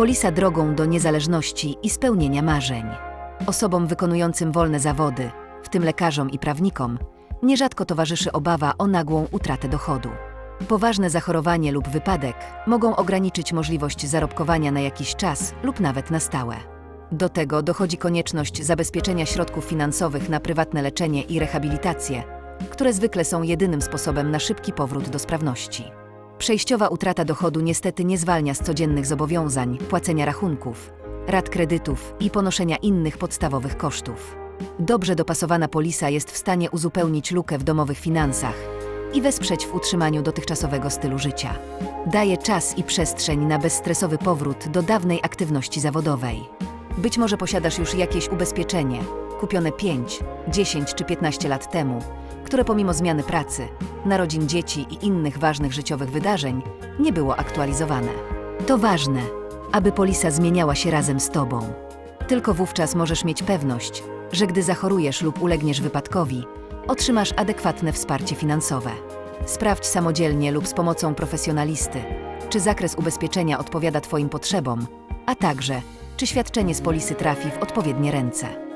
Polisa drogą do niezależności i spełnienia marzeń. Osobom wykonującym wolne zawody, w tym lekarzom i prawnikom, nierzadko towarzyszy obawa o nagłą utratę dochodu. Poważne zachorowanie lub wypadek mogą ograniczyć możliwość zarobkowania na jakiś czas lub nawet na stałe. Do tego dochodzi konieczność zabezpieczenia środków finansowych na prywatne leczenie i rehabilitację, które zwykle są jedynym sposobem na szybki powrót do sprawności. Przejściowa utrata dochodu niestety nie zwalnia z codziennych zobowiązań, płacenia rachunków, rat kredytów i ponoszenia innych podstawowych kosztów. Dobrze dopasowana polisa jest w stanie uzupełnić lukę w domowych finansach i wesprzeć w utrzymaniu dotychczasowego stylu życia. Daje czas i przestrzeń na bezstresowy powrót do dawnej aktywności zawodowej. Być może posiadasz już jakieś ubezpieczenie, kupione 5, 10 czy 15 lat temu, które pomimo zmiany pracy, narodzin dzieci i innych ważnych życiowych wydarzeń nie było aktualizowane. To ważne, aby polisa zmieniała się razem z Tobą. Tylko wówczas możesz mieć pewność, że gdy zachorujesz lub ulegniesz wypadkowi, otrzymasz adekwatne wsparcie finansowe. Sprawdź samodzielnie lub z pomocą profesjonalisty, czy zakres ubezpieczenia odpowiada Twoim potrzebom, a także czy świadczenie z polisy trafi w odpowiednie ręce.